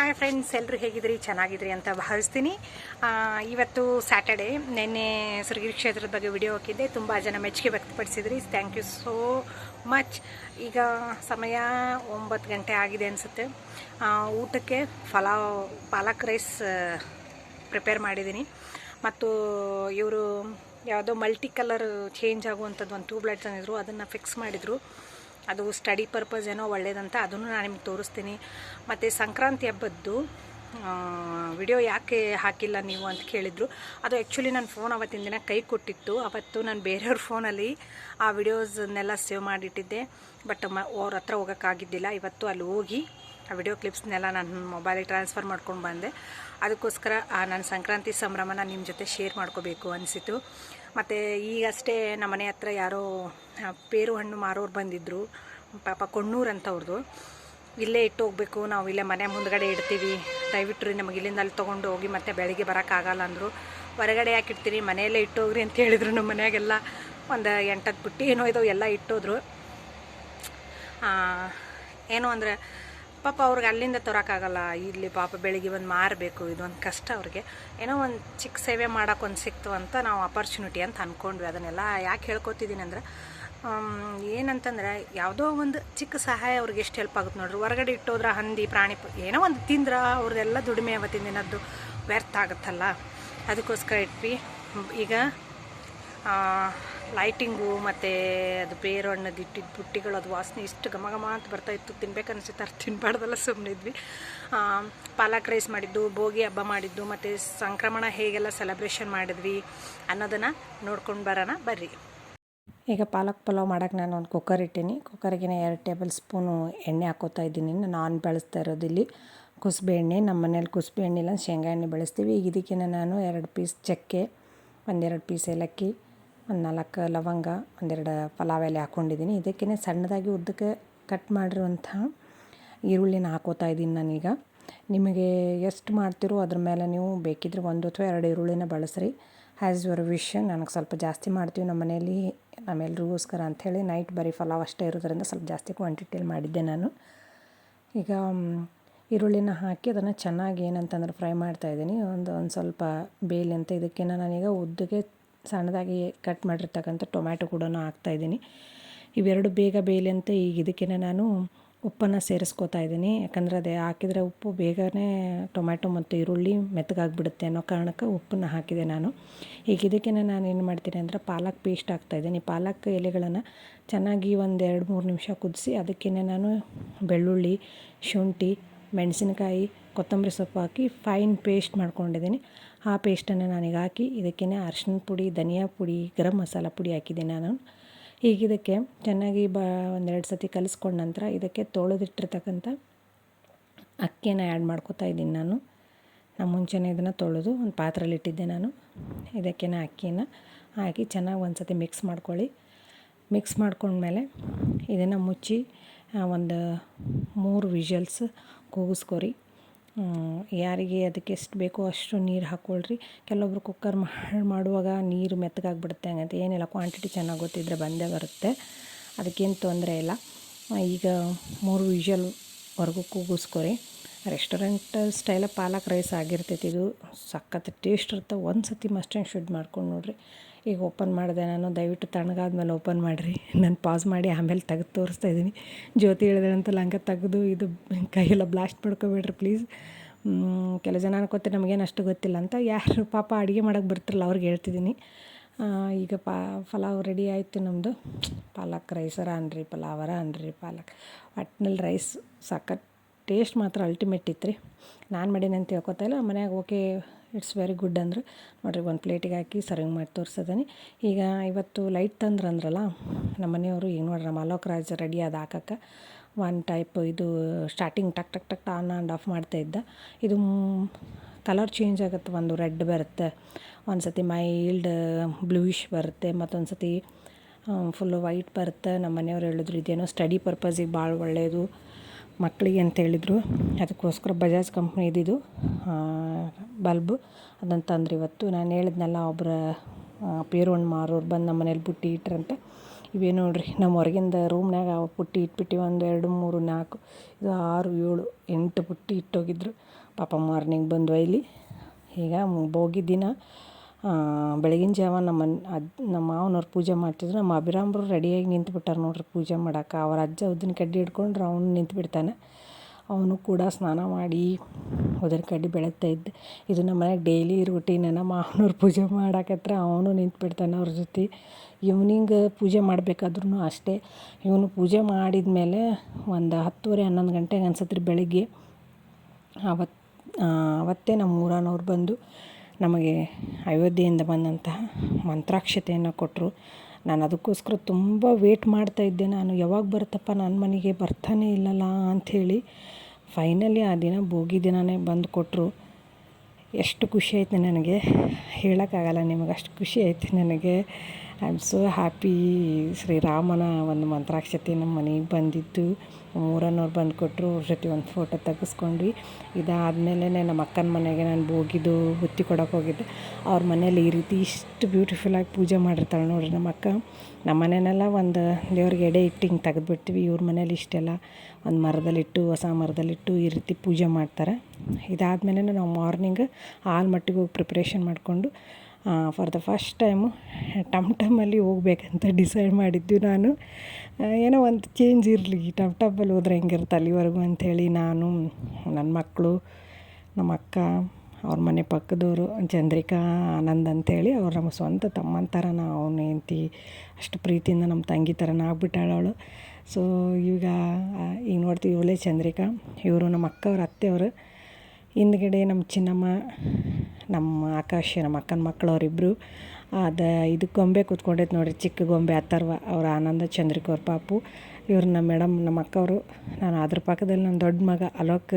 Hi friends ಎಲ್ಲರೂ ಹೇಗಿದ್ರಿ ಚೆನ್ನಾಗಿದ್ರಿ ಅಂತ ಭಾವಿಸ್ತೀನಿ. ಇವತ್ತು ಸ್ಯಾಟರ್ಡೆ ನಿನ್ನೆ ಸುರಗಿರಿ ಕ್ಷೇತ್ರದ ಬಗ್ಗೆ ವಿಡಿಯೋ ಹಾಕಿದ್ದೆ. ತುಂಬ ಜನ ಮೆಚ್ಚುಗೆ ವ್ಯಕ್ತಪಡಿಸಿದ್ರಿ. ಥ್ಯಾಂಕ್ ಯು ಸೋ ಮಚ್ ಈಗ ಸಮಯ ಒಂಬತ್ತು ಗಂಟೆ ಆಗಿದೆ ಅನಿಸುತ್ತೆ. ಊಟಕ್ಕೆ ಫಲಾವ್ ಪಾಲಕ್ ರೈಸ್ ಪ್ರಿಪೇರ್ ಮಾಡಿದ್ದೀನಿ. ಮತ್ತು ಇವರು ಯಾವುದೋ ಮಲ್ಟಿ ಕಲರ್ ಚೇಂಜ್ ಆಗುವಂಥದ್ದು, ಒಂದು ಟ್ಯೂಬ್ಲೈಟ್ ತಂದಿದ್ರು. ಅದನ್ನು ಫಿಕ್ಸ್ ಮಾಡಿದರು. ಅದು ಸ್ಟಡಿ ಪರ್ಪಸ್ ಏನೋ ಒಳ್ಳೇದಂತ ಅದನ್ನು ನಾನು ನಿಮ್ಗೆ ತೋರಿಸ್ತೀನಿ. ಮತ್ತು ಸಂಕ್ರಾಂತಿ ಹಬ್ಬದ್ದು ವಿಡಿಯೋ ಯಾಕೆ ಹಾಕಿಲ್ಲ ನೀವು ಅಂತ ಕೇಳಿದರು. ಅದು ಆ್ಯಕ್ಚುಲಿ ನನ್ನ ಫೋನ್ ಅವತ್ತಿನ ದಿನ ಕೈ ಕೊಟ್ಟಿತ್ತು. ಅವತ್ತು ನಾನು ಬೇರೆಯವ್ರ ಫೋನಲ್ಲಿ ಆ ವಿಡಿಯೋಸನ್ನೆಲ್ಲ ಸೇವ್ ಮಾಡಿಟ್ಟಿದ್ದೆ. ಬಟ್ ಮ, ಅವ್ರ ಹತ್ರ ಹೋಗೋಕ್ಕಾಗಿದ್ದಿಲ್ಲ ಇವತ್ತು ಅಲ್ಲಿ ಹೋಗಿ ಆ ವಿಡಿಯೋ ಕ್ಲಿಪ್ಸ್ನೆಲ್ಲ ನಾನು ಮೊಬೈಲಿಗೆ ಟ್ರಾನ್ಸ್ಫರ್ ಮಾಡ್ಕೊಂಡು ಬಂದೆ. ಅದಕ್ಕೋಸ್ಕರ, ಆ ನನ್ನ ಸಂಕ್ರಾಂತಿ ಸಂಭ್ರಮನ ನಿಮ್ಮ ಜೊತೆ ಶೇರ್ ಮಾಡ್ಕೋಬೇಕು ಅನಿಸಿತು. ಮತ್ತು ಈಗಷ್ಟೇ ನಮ್ಮ ಮನೆ ಹತ್ರ ಯಾರೋ ಪೇರು ಹಣ್ಣು ಮಾರೋರು ಬಂದಿದ್ದರು ಪಾಪ ಕೊಣ್ಣೂರು ಅಂತ ಅವ್ರದ್ದು ಇಲ್ಲೇ ಇಟ್ಟು ಹೋಗ್ಬೇಕು, ನಾವು ಇಲ್ಲೇ ಮನೆ ಮುಂದ್ಗಡೆ ಇಡ್ತೀವಿ. ದಯವಿಟ್ಟು ರೀ ನಮಗೆ ಇಲ್ಲಿಂದ ಅಲ್ಲಿ ತೊಗೊಂಡು ಹೋಗಿ ಮತ್ತೆ ಬೆಳಿಗ್ಗೆ ಬರೋಕ್ಕಾಗಲ್ಲ ಅಂದರು. ಹೊರಗಡೆ ಯಾಕೆ ಇಡ್ತೀರಿ? ಮನೆಯಲ್ಲೇ ಇಟ್ಟು ಹೋಗ್ರಿ ಅಂತ ಹೇಳಿದರು ನಮ್ಮ ಮನೆಯಾಗೆಲ್ಲ ಒಂದು ಎಂಟತ್ತು ಬುಟ್ಟಿ ಏನೋ ಇದಾವೆ, ಎಲ್ಲ ಇಟ್ಟೋದ್ರು. ಏನು ಅಂದರೆ, ಪಾಪ ಅವ್ರಿಗೆ ಅಲ್ಲಿಂದ ತರೋಕ್ಕಾಗಲ್ಲ ಇಲ್ಲಿ ಪಾಪ ಬೆಳಿಗ್ಗೆ ಬಂದು ಮಾರಬೇಕು ಇದೊಂದು ಕಷ್ಟ ಅವ್ರಿಗೆ. ಏನೋ ಒಂದು ಚಿಕ್ಕ ಸೇವೆ ಮಾಡೋಕ್ಕೊಂದು ಸಿಕ್ತು ಅಂತ ನಾವು ಅಪರ್ಚುನಿಟಿ ಅಂತ ಅಂದ್ಕೊಂಡ್ವಿ ಅದನ್ನೆಲ್ಲ ಯಾಕೆ ಹೇಳ್ಕೊತಿದ್ದೀನಿ ಅಂದ್ರೆ ಏನಂತಂದ್ರೆ ಯಾವುದೋ ಒಂದು ಚಿಕ್ಕ ಸಹಾಯ ಅವ್ರಿಗೆ ಎಷ್ಟು ಹೆಲ್ಪ್ ಆಗುತ್ತೆ ನೋಡ್ರಿ. ಹೊರಗಡೆ ಇಟ್ಟೋದ್ರ ಹಂದಿ, ಪ್ರಾಣಿ ಏನೋ ಒಂದು ತಿಂದ್ರೆ ಅವ್ರದ್ದೆಲ್ಲ ದುಡಿಮೆ ಅವತ್ತಿನ ದಿನದ್ದು ವ್ಯರ್ಥ ಆಗುತ್ತಲ್ಲ. ಅದಕ್ಕೋಸ್ಕರ ಇಟ್ವಿ. ಈಗ ಲೈಟಿಂಗು ಮತ್ತು ಅದು ಬೇರು ಹಣ್ಣದು ಇಟ್ಟಿದ್ದ ಬುಟ್ಟಿಗಳು, ಅದು ವಾಸನೆ ಇಷ್ಟು ಘಮ ಘಮ ಅಂತ ಬರ್ತಾ ಇತ್ತು. ತಿನ್ಬೇಕು ಅನಿಸುತ್ತೆ ಅದು ತಿನ್ಬಾರ್ದಲ್ಲ ಸುಮ್ಮನಿದ್ವಿ ಪಾಲಕ್ ರೈಸ್ ಮಾಡಿದ್ದು, ಭೋಗಿ ಹಬ್ಬ ಮಾಡಿದ್ದು, ಮತ್ತು ಸಂಕ್ರಮಣ ಹೇಗೆಲ್ಲ ಸೆಲೆಬ್ರೇಷನ್ ಮಾಡಿದ್ವಿ ಅನ್ನೋದನ್ನು ನೋಡ್ಕೊಂಡು ಬರೋಣ, ಬರ್ರಿ. ಈಗ ಪಾಲಕ್ ಪಲಾವ್ ಮಾಡೋಕ್ಕೆ ನಾನು ಒಂದು ಕುಕ್ಕರ್ ಇಟ್ಟೀನಿ. ಕುಕ್ಕರ್ಗೆ ಎರಡು ಟೇಬಲ್ ಸ್ಪೂನು ಎಣ್ಣೆ ಹಾಕೋತಾ ಇದ್ದೀನಿ. ನಾನು ಬೆಳೆಸ್ತಾ ಇರೋದು ಇಲ್ಲಿ ಕುಸುಬೆ ಎಣ್ಣೆ. ನಮ್ಮ ಮನೇಲಿ ಕುಸುಬೆ ಎಣ್ಣೆ ಇಲ್ಲ, ಶೇಂಗಾ ಎಣ್ಣೆ ಬೆಳೆಸ್ತೀವಿ. ಈಗ ಇದಕ್ಕಿಂತ ನಾನು ಎರಡು ಪೀಸ್ ಚಕ್ಕೆ, ಒಂದೆರಡು ಪೀಸ್ ಏಲಕ್ಕಿ, ಒಂದು ನಾಲ್ಕು ಲವಂಗ, ಒಂದೆರಡು ಪಲಾವ್ ಎಲೆ ಹಾಕ್ಕೊಂಡಿದ್ದೀನಿ ಇದಕ್ಕೇ ಸಣ್ಣದಾಗಿ ಉದ್ದಕ್ಕೆ ಕಟ್ ಮಾಡಿರುವಂಥ ಈರುಳ್ಳಿನ ಹಾಕೋತಾ ಇದ್ದೀನಿ ನಾನೀಗ. ನಿಮಗೆ ಎಷ್ಟು ಮಾಡ್ತಿರೋ ಅದ್ರ ಮೇಲೆ ನೀವು ಬೇಕಿದ್ರೆ ಒಂದು ಅಥವಾ ಎರಡು ಈರುಳ್ಳಿನ ಬಳಸ್ರಿ. ಹ್ಯಾಸ್ ಯುವರ್ ವಿಶ್ ನನಗೆ ಸ್ವಲ್ಪ ಜಾಸ್ತಿ ಮಾಡ್ತೀವಿ ನಮ್ಮ ಮನೆಯಲ್ಲಿ, ನಮ್ಮೆಲ್ರಿಗೋಸ್ಕರ ಅಂಥೇಳಿ ನೈಟ್ ಬರೀ ಫಲಾವ್ ಅಷ್ಟೇ ಇರೋದ್ರಿಂದ ಸ್ವಲ್ಪ ಜಾಸ್ತಿ ಕ್ವಾಂಟಿಟಿಯಲ್ಲಿ ಮಾಡಿದ್ದೆ ನಾನು. ಈಗ ಈರುಳ್ಳಿನ ಹಾಕಿ ಅದನ್ನು ಚೆನ್ನಾಗಿ ಏನಂತಂದ್ರೆ ಫ್ರೈ ಮಾಡ್ತಾಯಿದ್ದೀನಿ ಒಂದು ಒಂದು ಸ್ವಲ್ಪ ಬೇಲಿ ಅಂತ ಇದಕ್ಕಿಂತ ನಾನೀಗ ಉದ್ದಕ್ಕೆ ಸಣ್ಣದಾಗಿ ಕಟ್ ಮಾಡಿರ್ತಕ್ಕಂಥ ಟೊಮ್ಯಾಟೊ ಕೂಡ ಹಾಕ್ತಾಯಿದ್ದೀನಿ ಇವೆರಡು ಬೇಗ ಬೇಲಿ ಅಂತ ಈಗ ಇದಕ್ಕಿಂತ ನಾನು ಉಪ್ಪನ್ನು ಸೇರಿಸ್ಕೋತಾ ಇದ್ದೀನಿ. ಯಾಕಂದರೆ ಅದೇ ಹಾಕಿದರೆ ಉಪ್ಪು ಬೇಗನೆ ಟೊಮ್ಯಾಟೊ ಮತ್ತು ಈರುಳ್ಳಿ ಮೆತ್ತಗಾಗ್ಬಿಡುತ್ತೆ ಅನ್ನೋ ಕಾರಣಕ್ಕೆ ಉಪ್ಪನ್ನು ಹಾಕಿದೆ ನಾನು. ಈಗ ಇದಕ್ಕೆ ನಾನು ಏನು ಮಾಡ್ತೀನಿ ಅಂದರೆ ಪಾಲಕ್ ಪೇಸ್ಟ್ ಹಾಕ್ತಾಯಿದ್ದೀನಿ ಪಾಲಕ್ ಎಲೆಗಳನ್ನು ಚೆನ್ನಾಗಿ ಒಂದು ಎರಡು ಮೂರು ನಿಮಿಷ ಕುದಿಸಿ ಅದಕ್ಕೆ ನಾನು ಬೆಳ್ಳುಳ್ಳಿ, ಶುಂಠಿ, ಮೆಣಸಿನಕಾಯಿ, ಕೊತ್ತಂಬರಿ ಸೊಪ್ಪು ಹಾಕಿ ಫೈನ್ ಪೇಸ್ಟ್ ಮಾಡ್ಕೊಂಡಿದ್ದೀನಿ. ಆ ಪೇಸ್ಟನ್ನು ನನಗೆ ಹಾಕಿ ಇದಕ್ಕೇ ಅರ್ಶಿನ ಪುಡಿ, ಧನಿಯಾ ಪುಡಿ, ಗರಂ ಮಸಾಲ ಪುಡಿ ಹಾಕಿದ್ದೀನಿ ನಾನು. ಈಗ ಇದಕ್ಕೆ ಚೆನ್ನಾಗಿ ಬ ಒಂದೆರಡು ಸತಿ ಕಲಿಸ್ಕೊಂಡ ನಂತರ ಇದಕ್ಕೆ ತೊಳೆದಿಟ್ಟಿರ್ತಕ್ಕಂಥ ಅಕ್ಕಿಯನ್ನು ಆ್ಯಡ್ ಮಾಡ್ಕೊತಾ ಇದ್ದೀನಿ ನಾನು. ನಾನು ಮುಂಚೆನೇ ಇದನ್ನು ತೊಳೆದು ಒಂದು ಪಾತ್ರೆಯಲ್ಲಿ ಇಟ್ಟಿದ್ದೆ ನಾನು. ಇದಕ್ಕೆ ಅಕ್ಕಿನ ಹಾಕಿ ಚೆನ್ನಾಗಿ ಒಂದು ಸತಿ ಮಿಕ್ಸ್ ಮಾಡ್ಕೊಳ್ಳಿ. ಮಿಕ್ಸ್ ಮಾಡ್ಕೊಂಡ್ಮೇಲೆ ಇದನ್ನು ಮುಚ್ಚಿ ಒಂದು ಮೂರು ವಿಷಲ್ಸ್ ಕೂಗಿಸ್ಕೊರಿ. ಯಾರಿಗೆ ಅದಕ್ಕೆ ಎಷ್ಟು ಬೇಕೋ ಅಷ್ಟು ನೀರು ಹಾಕ್ಕೊಳ್ರಿ. ಕೆಲವೊಬ್ರು ಕುಕ್ಕರ್ ಮಾಡುವಾಗ ನೀರು ಮೆತ್ತಗಾಗ್ಬಿಡುತ್ತೆ ಹಂಗಂತ. ಏನಿಲ್ಲ ಕ್ವಾಂಟಿಟಿ ಚೆನ್ನಾಗಿ ಗೊತ್ತಿದ್ರೆ ಬಂದೇ ಬರುತ್ತೆ. ಅದಕ್ಕೇನು ತೊಂದರೆ ಇಲ್ಲ. ಈಗ ಮೂರು ವಿಷಲ್ವರೆಗೂ ಕೂಗಿಸ್ಕೊರಿ. ರೆಸ್ಟೋರೆಂಟ್ ಸ್ಟೈಲ ಪಾಲಕ್ ರೈಸ್ ಆಗಿರ್ತೈತಿ. ಇದು ಸಖತ್ ಟೇಸ್ಟ್ ಇರುತ್ತೆ. ಒಂದು ಸತಿ ಮಸ್ಟ್ ಆ್ಯಂಡ್ ಶುಡ್ ಮಾಡ್ಕೊಂಡು ನೋಡ್ರಿ. ಈಗ ಓಪನ್ ಮಾಡಿದೆ ನಾನು, ದಯವಿಟ್ಟು ತಣ್ಣಗಾದ್ಮೇಲೆ ಓಪನ್ ಮಾಡಿರಿ. ನಾನು ಪಾಸ್ ಮಾಡಿ ಆಮೇಲೆ ತೆಗೆದು ತೋರಿಸ್ತಾ ಇದ್ದೀನಿ. ಜ್ಯೋತಿ ಹೇಳಿದಂತ ಲಂಗ ತೆಗೆದು ಇದು ಕೈಯೆಲ್ಲ ಬ್ಲಾಸ್ಟ್ ಮಾಡ್ಕೊಬೇಡ್ರಿ ಪ್ಲೀಸ್ ಕೆಲವು ಜನ ಅನ್ಕೋತಾರೆ ನಮಗೇನು ಅಷ್ಟು ಗೊತ್ತಿಲ್ಲ ಅಂತ. ಯಾರು ಪಾಪ ಅಡುಗೆ ಮಾಡೋಕೆ ಬರ್ತಿರಲ್ಲ, ಅವ್ರಿಗೆ ಹೇಳ್ತಿದ್ದೀನಿ. ಈಗ ಪಾ, ಪಲಾವ್ ರೆಡಿ ಆಯಿತು ನಮ್ಮದು ಪಾಲಕ್ ರೈಸರ ಅನ್ರಿ ಪಲಾವರ ಅನ್ರಿ, ಪಾಲಕ್. ಒಟ್ನಲ್ಲಿ ರೈಸ್ ಸಖತ್ ಟೇಸ್ಟ್ ಮಾತ್ರ ಅಲ್ಟಿಮೇಟ್ ಇತ್ತು ರೀ ನಾನು ಮಾಡೀನಿ ಅಂತ ಹೇಳ್ಕೊತಾ ಇಲ್ಲ, ಮನ್ಯಾಗ ಓಕೆ ಇಟ್ಸ್ ವೆರಿ ಗುಡ್ ಅಂದ್ರೆ ನೋಡಿರಿ ಒಂದು ಪ್ಲೇಟಿಗೆ ಹಾಕಿ ಸರ್ವಿಂಗ್ ಮಾಡಿ ತೋರಿಸಿದ್ದೀನಿ ಈಗ ಇವತ್ತು ಲೈಟ್ ತಂದ್ರೆ ಅಂದ್ರಲ್ಲ, ನಮ್ಮ ಮನೆಯವರು ಈಗ ನೋಡ್ರಿ ಮಾಲೋಕ್ ರಾಜ್ ರೆಡಿ ಆದ ಹಾಕಕ್ಕೆ. ಒನ್ ಟೈಪ್ ಇದು ಸ್ಟಾರ್ಟಿಂಗ್ ಟಕ್ ಟಕ್ ಟಕ್ ಆನ್ ಆ್ಯಂಡ್ ಆಫ್ ಮಾಡ್ತಾ ಇದ್ದ. ಇದು ಕಲರ್ ಚೇಂಜ್ ಆಗುತ್ತೆ, ಒಂದು ರೆಡ್ ಬರುತ್ತೆ ಒಂದು ಸತಿ ಮೈಲ್ಡ್ ಬ್ಲೂಯಿಶ್ ಬರುತ್ತೆ ಮತ್ತೊಂದು ಸತಿ ಫುಲ್ಲು ವೈಟ್ ಬರುತ್ತೆ. ನಮ್ಮ ಮನೆಯವ್ರು ಹೇಳಿದ್ರು ಇದೇನೋ ಸ್ಟಡಿ ಪರ್ಪಸಿಗೆ ಭಾಳ ಒಳ್ಳೆಯದು ಮಕ್ಕಳಿಗೆ ಅಂತ ಹೇಳಿದರು. ಅದಕ್ಕೋಸ್ಕರ ಬಜಾಜ್ ಕಂಪ್ನಿ ಇದ್ದಿದ್ದು ಬಲ್ಬು ಅದನ್ನು ತಂದ್ರೆ ಇವತ್ತು. ನಾನು ಹೇಳಿದ್ನಲ್ಲ ಒಬ್ಬರ ಪೇರು ಹಣ್ಣು ಮಾರೋರು ಬಂದು ನಮ್ಮ ಮನೇಲಿ ಬುಟ್ಟಿ ಇಟ್ರಂತೆ ಇವೇ ನೋಡ್ರಿ ನಮ್ಮ ಹೊರಗಿಂದ ರೂಮ್ನಾಗ ಪುಟ್ಟಿ ಇಟ್ಬಿಟ್ಟು ಒಂದು ಎರಡು ಮೂರು ನಾಲ್ಕು, ಇದು ಆರು, ಏಳು, ಎಂಟು ಪುಟ್ಟಿ ಇಟ್ಟೋಗಿದ್ರು. ಪಾಪ ಮಾರ್ನಿಂಗ್ ಬಂದು ಇಲ್ಲಿ. ಈಗ ಭೋಗಿ ದಿನ. ಬೆಳಗಿನ ಜಾವ ನಮ್ಮ ಅದ್ ನಮ್ಮ ಮಾವನವ್ರು ಪೂಜೆ ಮಾಡ್ತಿದ್ರು. ನಮ್ಮ ಅಭಿರಾಮ್ರು ರೆಡಿಯಾಗಿ ನಿಂತು ಬಿಟ್ಟಾರೆ ನೋಡ್ರಿ ಪೂಜೆ ಮಾಡಕ್ಕೆ ಅವ್ರ ಅಜ್ಜ ಉದ್ದಿನ ಕಡ್ಡಿ ಹಿಡ್ಕೊಂಡ್ರೆ, ಅವನು ನಿಂತು ಬಿಡ್ತಾನೆ ಅವನು ಕೂಡ ಸ್ನಾನ ಮಾಡಿ ಉದ್ದಿನ ಕಡ್ಡಿ ಬೆಳಗ್ತಾ ಇದ್ದೆ. ಇದು ನಮ್ಮ ಮನೆಯಾಗ ಡೈಲಿ ರೂಟೀನ್ ನಮ್ಮ ಮಾವನವ್ರು ಪೂಜೆ ಮಾಡಾಕತ್ರ ಅವನು ನಿಂತು ಬಿಡ್ತಾನೆ ಅವ್ರ ಜೊತೆ. ಈವ್ನಿಂಗ್ ಪೂಜೆ ಮಾಡಬೇಕಾದ್ರೂ ಅಷ್ಟೇ. ಇವನು ಪೂಜೆ ಮಾಡಿದ ಮೇಲೆ ಒಂದು ಹತ್ತುವರೆ, ಹನ್ನೊಂದು ಗಂಟೆಗೆ ಅನ್ಸತ್ರಿ ಬೆಳಿಗ್ಗೆ. ಅವತ್ತು ಅವತ್ತೇ ನಮ್ಮ ಊರನವ್ರು ಬಂದು ನಮಗೆ ಅಯೋಧ್ಯೆಯಿಂದ ಬಂದಂತಹ ಮಂತ್ರಾಕ್ಷತೆಯನ್ನು ಕೊಟ್ಟರು. ನಾನು ಅದಕ್ಕೋಸ್ಕರ ತುಂಬ ವೇಟ್ ಮಾಡ್ತಾ ಇದ್ದೆ. ನಾನು ಯಾವಾಗ ಬರುತ್ತಪ್ಪ? ನನ್ನ ಮನೆಗೆ ಬರ್ತಾನೆ ಇಲ್ಲಲ್ಲ ಅಂಥೇಳಿ ಫೈನಲಿ ಆ ದಿನ ಭೋಗಿ ದಿನವೇ ಬಂದು ಕೊಟ್ಟರು ಎಷ್ಟು ಖುಷಿ ಆಯ್ತು ನನಗೆ. ಹೇಳೋಕ್ಕಾಗಲ್ಲ ನಿಮಗೆ. ಅಷ್ಟು ಖುಷಿ ಆಯ್ತು ನನಗೆ. ಐ ಆಮ್ ಸೋ ಹ್ಯಾಪಿ ಶ್ರೀರಾಮನ ಒಂದು ಮಂತ್ರಾಕ್ಷತೆ ನಮ್ಮ ಮನೆಗೆ ಬಂದಿದ್ದು ಊರನ್ನೋರು ಬಂದು ಕೊಟ್ಟರು ಅವ್ರ ಜೊತೆ ಒಂದು ಫೋಟೋ ತೆಗೆಸ್ಕೊಂಡ್ವಿ. ಇದಾದಮೇಲೆ ನಮ್ಮ ಅಕ್ಕನ ಮನೆಗೆ ನಾನು ಹೋಗಿದ್ದು ಬುತ್ತಿ ಕೊಡೋಕೆ ಹೋಗಿದ್ದೆ. ಅವ್ರ ಮನೇಲಿ ಈ ರೀತಿ ಇಷ್ಟು ಬ್ಯೂಟಿಫುಲ್ಲಾಗಿ ಪೂಜೆ ಮಾಡಿರ್ತಾಳೆ ನೋಡ್ರಿ ನಮ್ಮ ಅಕ್ಕ. ನಮ್ಮ ಮನೇನೆಲ್ಲ ಒಂದು ದೇವ್ರಿಗೆ ಎಡೆ ಇಟ್ಟು ಹಿಂಗೆ ತೆಗೆದ್ಬಿಡ್ತೀವಿ ಇವ್ರ ಮನೇಲಿ ಇಷ್ಟೆಲ್ಲ ಒಂದು ಮರದಲ್ಲಿಟ್ಟು, ಹೊಸ ಮರದಲ್ಲಿಟ್ಟು ಈ ರೀತಿ ಪೂಜೆ ಮಾಡ್ತಾರೆ. ಇದಾದಮೇಲೆ ನಾವು ಮಾರ್ನಿಂಗ್ ಆಲ್ಮಟ್ಟಿಗೆ ಹೋಗಿ ಪ್ರಿಪ್ರೇಷನ್ ಮಾಡಿಕೊಂಡು ಫಾರ್ ದ ಫಸ್ಟ್ ಟೈಮು ಟಮ್ ಟಮಲ್ಲಿ ಹೋಗ್ಬೇಕಂತ ಡಿಸೈಡ್ ಮಾಡಿದ್ದು ನಾನು. ಏನೋ ಒಂದು ಚೇಂಜ್ ಇರಲಿ, ಟಮ್ ಟಮಲ್ಲಿ ಹೋದ್ರೆ ಹೆಂಗಿರುತ್ತೆ ಅಲ್ಲಿವರೆಗೂ ಅಂಥೇಳಿ ನಾನು ನನ್ನ ಮಕ್ಕಳು ನಮ್ಮ ಅಕ್ಕ, ಅವ್ರ ಮನೆ ಪಕ್ಕದವರು, ಚಂದ್ರಿಕಾ, ಆನಂದ್ ಅಂಥೇಳಿ ಅವ್ರು ನಮ್ಮ ಸ್ವಂತ ತಮ್ಮನ ಥರನ ಅವನು ಹೆಂಡ್ತಿ, ಅಷ್ಟು ಪ್ರೀತಿಯಿಂದ ನಮ್ಮ ತಂಗಿ ಥರನ ಆಗ್ಬಿಟ್ಟಾಳೆ ಅವಳು. ಸೊ ಈಗ ಈಗ ನೋಡ್ತೀವಿ ಇವಳೇ ಚಂದ್ರಿಕಾ, ಇವರು ನಮ್ಮ ಅಕ್ಕವ್ರ ಅತ್ತೆಯವರು. ಹಿಂದ್ಗಡೆ ನಮ್ಮ ಚಿನ್ನಮ್ಮ ನಮ್ಮ ಆಕಾಶ, ನಮ್ಮ ಅಕ್ಕನ ಮಕ್ಕಳು ಅವರಿಬ್ಬರು ಅದು ಇದು ಗೊಂಬೆ ಕೂತ್ಕೊಂಡೈತೆ ನೋಡಿರಿ, ಚಿಕ್ಕ ಗೊಂಬೆ, ಅಥರ್ವ, ಅವ್ರ ಆನಂದ ಚಂದ್ರಿಕ ಅವ್ರ ಪಾಪು. ಇವ್ರು ನಮ್ಮ ಮೇಡಮ್, ನಮ್ಮ ಅಕ್ಕವರು. ನಾನು ಅದ್ರ ಪಕ್ಕದಲ್ಲಿ ನನ್ನ ದೊಡ್ಡ ಮಗ ಅಲೋಕ್.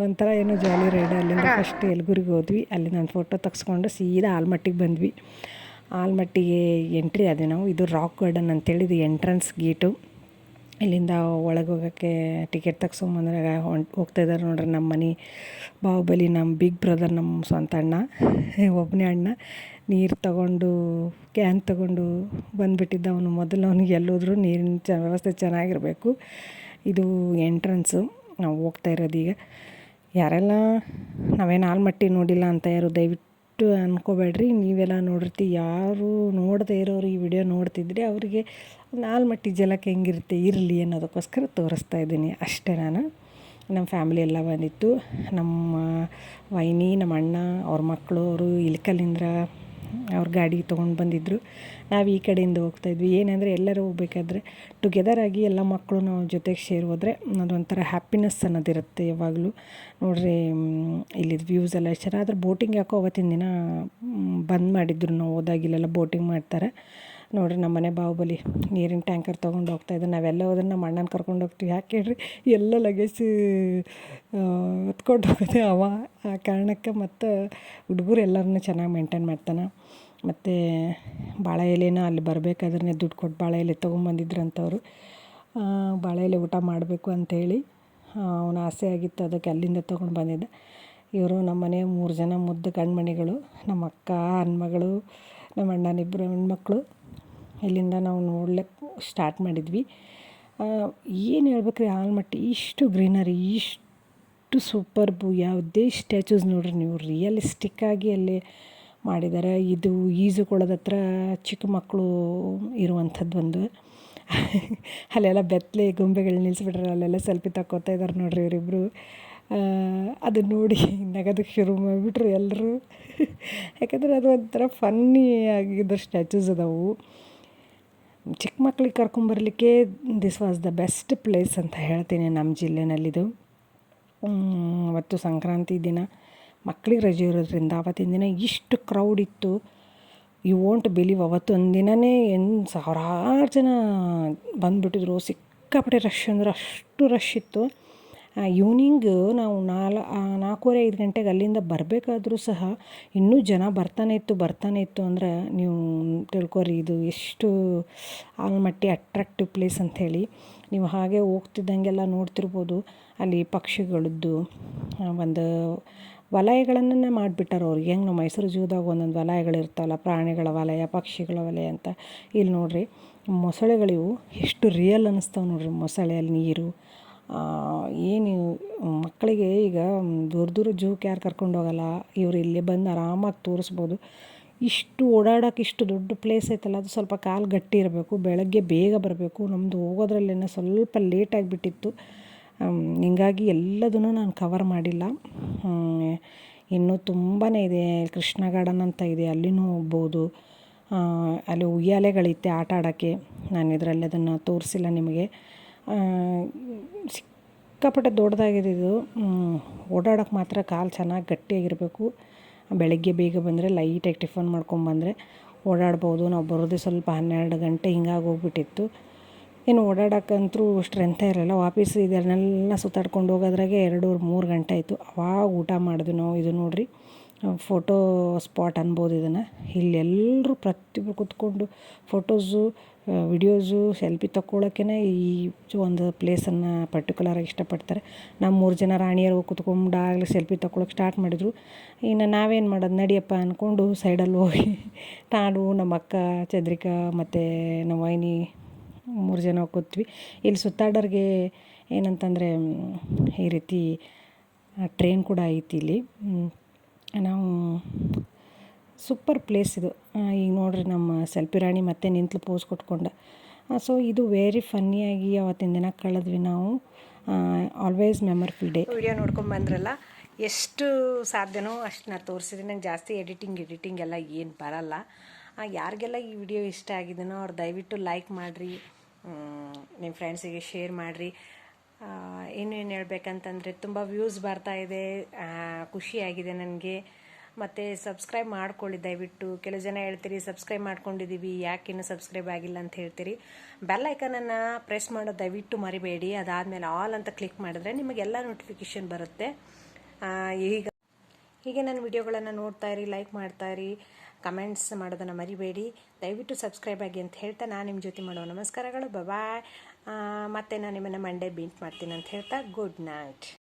ಒಂಥರ ಏನೋ ಜಾಲಿ ರೈಡ್ ಅಲ್ಲಿಂದ ಫಸ್ಟ್ ಎಲ್ಗುರಿಗೆ ಹೋದ್ವಿ. ಅಲ್ಲಿ ನಾನು ಫೋಟೋ ತೆಗ್ಸ್ಕೊಂಡು ಸೀದಾ ಆಲ್ಮಟ್ಟಿಗೆ ಬಂದ್ವಿ. ಆಲ್ಮಟ್ಟಿಗೆ ಎಂಟ್ರಿ ಅದೇ ನಾವು. ಇದು ರಾಕ್ ಗಾರ್ಡನ್ ಅಂತೇಳಿ, ಇದು ಎಂಟ್ರೆನ್ಸ್ ಗೇಟು ಇಲ್ಲಿಂದ ಒಳಗೆ ಹೋಗೋಕ್ಕೆ ಟಿಕೆಟ್ ತೆಗ್ಸ್ಕೊಂಬಂದ್ರೆ ಹೊಂಟು ಹೋಗ್ತಾಯಿದ್ದಾರೆ ನೋಡ್ರಿ ನಮ್ಮ ಮನೆ ಬಾಹುಬಲಿ ನಮ್ಮ ಬಿಗ್ ಬ್ರದರ್ ನಮ್ಮ ಸ್ವಂತ ಅಣ್ಣ ಒಬ್ಬನೇ ಅಣ್ಣ. ನೀರು ತಗೊಂಡು ಕ್ಯಾನ್ ತಗೊಂಡು ಬಂದುಬಿಟ್ಟಿದ್ದ ಅವನು. ಮೊದಲು ಅವನಿಗೆ ಎಲ್ಲೋದ್ರೂ ನೀರಿನ ಚ, ವ್ಯವಸ್ಥೆ ಚೆನ್ನಾಗಿರಬೇಕು. ಇದು ಎಂಟ್ರೆನ್ಸು ನಾವು ಹೋಗ್ತಾ ಇರೋದೀಗ ಯಾರೆಲ್ಲ ನಾವೇನು ಆಲ್ಮಟ್ಟಿ ನೋಡಿಲ್ಲ ಅಂತ ಯಾರು ದಯವಿಟ್ಟು ಅನ್ಕೋಬೇಡ್ರಿ. ನೀವೆಲ್ಲ ನೋಡಿರ್ತೀವಿ ಯಾರು ನೋಡದೇ ಇರೋರು ಈ ವಿಡಿಯೋ ನೋಡ್ತಿದ್ರೆ ಅವರಿಗೆ ಆಲ್ಮಟ್ಟಿ ಜಲಕ್ಕೆ ಹೆಂಗಿರುತ್ತೆ, ಇರಲಿ ಅನ್ನೋದಕ್ಕೋಸ್ಕರ ತೋರಿಸ್ತಾ ಇದ್ದೀನಿ. ಅಷ್ಟೇ ನಾನು. ನಮ್ಮ ಫ್ಯಾಮಿಲಿ ಎಲ್ಲ ಬಂದಿತ್ತು. ನಮ್ಮ ವೈನಿ, ನಮ್ಮ ಅಣ್ಣ, ಅವ್ರ ಮಕ್ಕಳು ಅವರು ಇಲ್ಕಲ್ಲಿಂದ್ರ ಅವ್ರ ಗಾಡಿ ತೊಗೊಂಡು ಬಂದಿದ್ದರು ನಾವು ಈ ಕಡೆಯಿಂದ ಹೋಗ್ತಾಯಿದ್ವಿ ಏನಂದರೆ ಎಲ್ಲರೂ ಹೋಗ್ಬೇಕಾದ್ರೆ ಟುಗೆದರ್ ಆಗಿ ಎಲ್ಲ ಮಕ್ಕಳು ನಾವು ಜೊತೆಗೆ ಸೇರಿ ಹೋದರೆ ಅದೊಂಥರ ಹ್ಯಾಪಿನೆಸ್ ಅನ್ನೋದಿರುತ್ತೆ ಯಾವಾಗಲೂ. ನೋಡ್ರಿ ಇಲ್ಲಿ ವ್ಯೂಸ್ ಎಲ್ಲ ಎಷ್ಟು ಚೆನ್ನಾಗಿ ಬೋಟಿಂಗ್ ಯಾಕೋ ಅವತ್ತಿನ ದಿನ ಬಂದ್ ಮಾಡಿದ್ರು ನಾವು ಹೋದಾಗಿಲ್ಲೆಲ್ಲ ಬೋಟಿಂಗ್ ಮಾಡ್ತಾರೆ. ನೋಡಿರಿ ನಮ್ಮ ಮನೆ ಬಾಹುಬಲಿ ನೀರಿನ ಟ್ಯಾಂಕರ್ ತೊಗೊಂಡು ಹೋಗ್ತಾಯಿದ್ದೆ ನಾವೆಲ್ಲ ಹೋದ್ರೆ ನಮ್ಮ ಅಣ್ಣನ ಕರ್ಕೊಂಡು ಹೋಗ್ತೀವಿ. ಯಾಕೆ ಹೇಳ್ರಿ? ಎಲ್ಲ ಲಗೇಜ್ ಹೊತ್ಕೊಂಡು ಹೋಗೋದೆ ಅವ. ಆ ಕಾರಣಕ್ಕೆ ಮತ್ತು ಹುಡುಗರು ಎಲ್ಲರನ್ನೂ ಚೆನ್ನಾಗಿ ಮೇಂಟೈನ್ ಮಾಡ್ತಾನೆ. ಮತ್ತು ಬಾಳೆ ಎಲೆನ ಅಲ್ಲಿ ಬರಬೇಕಾದ್ರೆ ದುಡ್ಡು ಕೊಟ್ಟು ಬಾಳೆ ಎಲೆ ತೊಗೊಂಬಂದಿದ್ರಂಥವ್ರು ಬಾಳೆ ಎಲೆ ಊಟ ಮಾಡಬೇಕು ಅಂಥೇಳಿ ಅವನ ಆಸೆ ಆಗಿತ್ತು, ಅದಕ್ಕೆ ಅಲ್ಲಿಂದ ತೊಗೊಂಡು ಬಂದಿದ್ದೆ. ಇವರು ನಮ್ಮ ಮನೆ ಮೂರು ಜನ ಮುದ್ದು ಕಣ್ಮಣಿಗಳು ನಮ್ಮ ಅಕ್ಕ ಹಣ್ಮಗಳು ನಮ್ಮ ಅಣ್ಣನಿಬ್ಬರು ಹೆಣ್ಮಕ್ಳು. ಇಲ್ಲಿಂದ ನಾವು ನೋಡ್ಲಿಕ್ಕೆ ಸ್ಟಾರ್ಟ್ ಮಾಡಿದ್ವಿ. ಏನು ಹೇಳ್ಬೇಕ್ರಿ ಆಲ್ಮಟ್ಟಿ ಇಷ್ಟು ಗ್ರೀನರಿ, ಇಷ್ಟು ಸೂಪರ್ಬು ಯಾವುದೇ ಸ್ಟ್ಯಾಚೂಸ್ ನೋಡ್ರಿ ನೀವು. ರಿಯಲಿಸ್ಟಿಕ್ಕಾಗಿ ಅಲ್ಲಿ ಮಾಡಿದ್ದಾರೆ ಇದು ಈಜುಕೊಳದ ಹತ್ರ ಚಿಕ್ಕ ಮಕ್ಕಳು ಇರುವಂಥದ್ದು ಒಂದು. ಅಲ್ಲೆಲ್ಲ ಬೆತ್ತಲೆ ಗೊಂಬೆಗಳು ನಿಲ್ಲಿಸ್ಬಿಟ್ರೆ ಅಲ್ಲೆಲ್ಲ ಸೆಲ್ಫಿ ತಕ್ಕೋತಾ ಇದ್ದಾರೆ ನೋಡ್ರಿ ಇವರಿಬ್ಬರು ಅದನ್ನ ನೋಡಿ ನಗೋದಕ್ಕೆ ಶುರು ಮಾಡಿಬಿಟ್ರು ಎಲ್ಲರೂ ಯಾಕಂದ್ರೆ ಅದು ಒಂಥರ ಫನ್ನಿ ಆಗಿದ್ದ ಸ್ಟ್ಯಾಚೂಸ್ ಅದಾವು. ಚಿಕ್ಕ ಮಕ್ಳಿಗೆ ಕರ್ಕೊಂಬರ್ಲಿಕ್ಕೆ this was the best place ಅಂತ ಹೇಳ್ತೀನಿ ನಮ್ಮ ಜಿಲ್ಲೆನಲ್ಲಿದು. ಅವತ್ತು ಸಂಕ್ರಾಂತಿ ದಿನ. ಮಕ್ಕಳಿಗೆ ರಜೆ ಇರೋದ್ರಿಂದ ಆವತ್ತಿನ ದಿನ ಇಷ್ಟು ಕ್ರೌಡ್ ಇತ್ತು. ಯು ವೋಂಟ್ ಬಿಲೀವ್ ಅವತ್ತು ಒಂದು ದಿನವೇ ಏನು ಸಾವಿರಾರು ಜನ ಬಂದುಬಿಟ್ಟಿದ್ರು. ಸಿಕ್ಕಾಪಟ್ಟೆ ರಶ್ ಅಂದ್ರೆ ಅಷ್ಟು ರಶ್ ಇತ್ತು. ಈವ್ನಿಂಗ್ ನಾವು ನಾಲ್ ನಾಲ್ಕೂವರೆ ಐದು ಗಂಟೆಗೆ ಅಲ್ಲಿಂದ ಬರಬೇಕಾದ್ರೂ ಸಹ ಇನ್ನೂ ಜನ ಬರ್ತಾನೆ ಇತ್ತು ಬರ್ತಾನೆ ಇತ್ತು ಅಂದ್ರೆ ನೀವು ತಿಳ್ಕೊರಿ ಇದು ಎಷ್ಟು ಆಲ್ಮಟ್ಟಿ ಅಟ್ರಾಕ್ಟಿವ್ ಪ್ಲೇಸ್ ಅಂಥೇಳಿ ನೀವು ಹಾಗೆ ಹೋಗ್ತಿದ್ದಂಗೆಲ್ಲ ನೋಡ್ತಿರ್ಬೋದು, ಅಲ್ಲಿ ಪಕ್ಷಿಗಳದ್ದು ಒಂದು ವಲಯಗಳನ್ನೇ ಮಾಡಿಬಿಟ್ಟಾರ ಅವ್ರಿಗೆ ಹೆಂಗೆ ನಮ್ಮ ಮೈಸೂರು ಜೂದಾಗ ಒಂದೊಂದು ವಲಯಗಳಿರ್ತಾವಲ್ಲ ಪ್ರಾಣಿಗಳ ವಲಯ, ಪಕ್ಷಿಗಳ ವಲಯ ಅಂತ. ಇಲ್ಲಿ ನೋಡಿರಿ, ಮೊಸಳೆಗಳಿವು ಎಷ್ಟು ರಿಯಲ್ ಅನ್ನಿಸ್ತಾವೆ ನೋಡಿರಿ ಮೊಸಳೆ ಅಲ್ಲಿ ನೀರು ಏನು ಮಕ್ಕಳಿಗೆ ಈಗ ದೂರ ದೂರ ಜೂಕ್ ಯಾರು ಕರ್ಕೊಂಡು ಹೋಗಲ್ಲ, ಇವರು ಇಲ್ಲೇ ಬಂದು ಆರಾಮಾಗಿ ತೋರಿಸ್ಬೋದು. ಇಷ್ಟು ಓಡಾಡೋಕೆ ಇಷ್ಟು ದೊಡ್ಡ ಪ್ಲೇಸ್ ಐತಲ್ಲ, ಅದು ಸ್ವಲ್ಪ ಕಾಲು ಗಟ್ಟಿ ಇರಬೇಕು, ಬೆಳಗ್ಗೆ ಬೇಗ ಬರಬೇಕು. ನಮ್ಮದು ಹೋಗೋದ್ರಲ್ಲೇನೆ ಸ್ವಲ್ಪ ಲೇಟ್ ಆಗಿಬಿಟ್ಟಿತ್ತು. ಹಿಂಗಾಗಿ ಎಲ್ಲದನ್ನು ನಾನು ಕವರ್ ಮಾಡಿಲ್ಲ. ಇನ್ನೂ ತುಂಬಾ ಇದೆ, ಕೃಷ್ಣ ಗಾರ್ಡನ್ ಅಂತ ಇದೆ, ಅಲ್ಲಿನೂ ಹೋಗ್ಬೋದು. ಅಲ್ಲಿ ಉಯ್ಯಾಲೆಗಳಿತ್ತೆ ಆಟ ಆಡೋಕ್ಕೆ. ನಾನು ಇದರಲ್ಲಿ ಅದನ್ನು ತೋರಿಸಿಲ್ಲ ನಿಮಗೆ. ಸಿಕ್ಕಾಪಟ್ಟೆ ದೊಡ್ಡದಾಗಿದೆ ಇದು. ಓಡಾಡೋಕೆ ಮಾತ್ರ ಕಾಲು ಚೆನ್ನಾಗಿ ಗಟ್ಟಿಯಾಗಿರಬೇಕು. ಬೆಳಗ್ಗೆ ಬೇಗ ಬಂದರೆ ಲೈಟಾಗಿ ಟಿಫನ್ ಮಾಡ್ಕೊಂಬಂದರೆ ಓಡಾಡ್ಬೋದು. ನಾವು ಬರೋದೇ ಸ್ವಲ್ಪ ಹನ್ನೆರಡು ಗಂಟೆ ಹಿಂಗಾಗಿ ಹೋಗ್ಬಿಟ್ಟಿತ್ತು. ಏನು ಓಡಾಡೋಕ್ಕಂತೂ ಸ್ಟ್ರೆಂತ ಇರಲಿಲ್ಲ ವಾಪಸ್ ಇದನ್ನೆಲ್ಲ ಸುತ್ತಾಡ್ಕೊಂಡು ಹೋಗೋದ್ರಾಗೆ ಎರಡು ಮೂರು ಗಂಟೆ ಆಯಿತು. ಅವಾಗ ಊಟ ಮಾಡಿದ್ವಿ ನಾವು ಇದು ನೋಡಿರಿ. ಫೋಟೋ ಸ್ಪಾಟ್ ಅನ್ಬೋದು ಇದನ್ನು. ಇಲ್ಲೆಲ್ಲರೂ ಪ್ರತಿಯೊಬ್ಬರು ಕೂತ್ಕೊಂಡು ಫೋಟೋಸು ವಿಡಿಯೋಸು, ಸೆಲ್ಫಿ ತಕ್ಕೊಳ್ಳೋಕ್ಕೇ ಈ ಒಂದು ಪ್ಲೇಸನ್ನು ಪರ್ಟಿಕ್ಯುಲರಾಗಿ ಇಷ್ಟಪಡ್ತಾರೆ. ನಮ್ಮ ಮೂರು ಜನ ರಾಣಿಯರು ಕುತ್ಕೊಂಡು ಆಗಲೇ ಸೆಲ್ಫಿ ತಕೊಳ್ಳೋಕೆ ಸ್ಟಾರ್ಟ್ ಮಾಡಿದರು. ಇನ್ನು ನಾವೇನು ಮಾಡೋದು? ನಡಿಯಪ್ಪ ಅಂದ್ಕೊಂಡು ಸೈಡಲ್ಲಿ ಹೋಗಿ ನಾನು, ನಮ್ಮ ಅಕ್ಕ, ಚಂದ್ರಿಕಾ ಮತ್ತು ನಮ್ಮ ವೈನಿ ಮೂರು ಜನ ಕೂತ್ವಿ. ಇಲ್ಲಿ ಸುತ್ತಾಡೋರಿಗೆ ಏನಂತಂದರೆ, ಈ ರೀತಿ ಟ್ರೈನ್ ಕೂಡ ಐತಿ ಇಲ್ಲಿ. ನಾವು ಸೂಪರ್ ಪ್ಲೇಸ್ ಇದು. ಈಗ ನೋಡ್ರಿ ನಮ್ಮ ಸೆಲ್ಫಿ ರಾಣಿ ಮತ್ತೆ ನಿಂತು ಪೋಸ್ ಕೊಟ್ಕೊಂಡು. ಸೊ ಇದು ವೆರಿ ಫನ್ನಿಯಾಗಿ ಅವತ್ತಿನ ದಿನ ಕಳೆದ್ವಿ ನಾವು. ಆಲ್ವೇಸ್ ಮೆಮರ್ಫುಲ್ ಡೇ ವಿಡಿಯೋ ನೋಡ್ಕೊಂಡು ಬಂದ್ರಲ್ಲ, ಎಷ್ಟು ಸಾಧ್ಯನೋ ಅಷ್ಟು ನಾನು ತೋರಿಸಿದ್ರೆ ನಂಗೆ ಜಾಸ್ತಿ ಎಡಿಟಿಂಗ್ ಎಡಿಟಿಂಗ್ ಎಲ್ಲ ಏನು ಬರಲ್ಲ. ಯಾರಿಗೆಲ್ಲ ಈ ವಿಡಿಯೋ ಇಷ್ಟ ಆಗಿದೆನೋ ಅವ್ರು ದಯವಿಟ್ಟು ಲೈಕ್ ಮಾಡಿರಿ. ನಿಮ್ಮ ಫ್ರೆಂಡ್ಸಿಗೆ ಶೇರ್ ಮಾಡಿರಿ. ಇನ್ನೇನು ಹೇಳ್ಬೇಕಂತಂದರೆ ತುಂಬ ವ್ಯೂಸ್ ಬರ್ತಾ ಇದೆ. ಖುಷಿಯಾಗಿದೆ ನನಗೆ. ಮತ್ತು ಸಬ್ಸ್ಕ್ರೈಬ್ ಮಾಡ್ಕೊಳ್ಳಿ, ದಯವಿಟ್ಟು. ಕೆಲವು ಜನ ಹೇಳ್ತೀರಿ ಸಬ್ಸ್ಕ್ರೈಬ್ ಮಾಡ್ಕೊಂಡಿದ್ದೀವಿ ಯಾಕೆ ಇನ್ನೂ ಸಬ್ಸ್ಕ್ರೈಬ್ ಆಗಿಲ್ಲ? ಅಂತ ಹೇಳ್ತೀರಿ. ಬೆಲ್ ಐಕನನ್ನು ಪ್ರೆಸ್ ಮಾಡೋ ದಯವಿಟ್ಟು ಮರಿಬೇಡಿ. ಅದಾದಮೇಲೆ ಆಲ್ ಅಂತ ಕ್ಲಿಕ್ ಮಾಡಿದ್ರೆ ನಿಮಗೆಲ್ಲ ನೋಟಿಫಿಕೇಷನ್ ಬರುತ್ತೆ. ಈಗ ಹೀಗೆ ನನ್ನ ವಿಡಿಯೋಗಳನ್ನು ನೋಡ್ತಾ ಇರಿ ಲೈಕ್ ಮಾಡ್ತಾ ಇರಿ ಕಮೆಂಟ್ಸ್ ಮಾಡೋದನ್ನು ಮರಿಬೇಡಿ. ದಯವಿಟ್ಟು ಸಬ್ಸ್ಕ್ರೈಬ್ ಆಗಿ ಅಂತ ಹೇಳ್ತಾ ನಾನು ನಿಮ್ಮ ಜೊತೆ ಮಾಡೋ ನಮಸ್ಕಾರಗಳು. ಬಾಯ್ ಮತ್ತೆ ನಾನು ನಿಮ್ಮನ್ನು ಮಂಡೇ ಬೀಟ್ ಮಾಡ್ತೀನಿ ಅಂತ ಹೇಳ್ತಾ ಗುಡ್ ನೈಟ್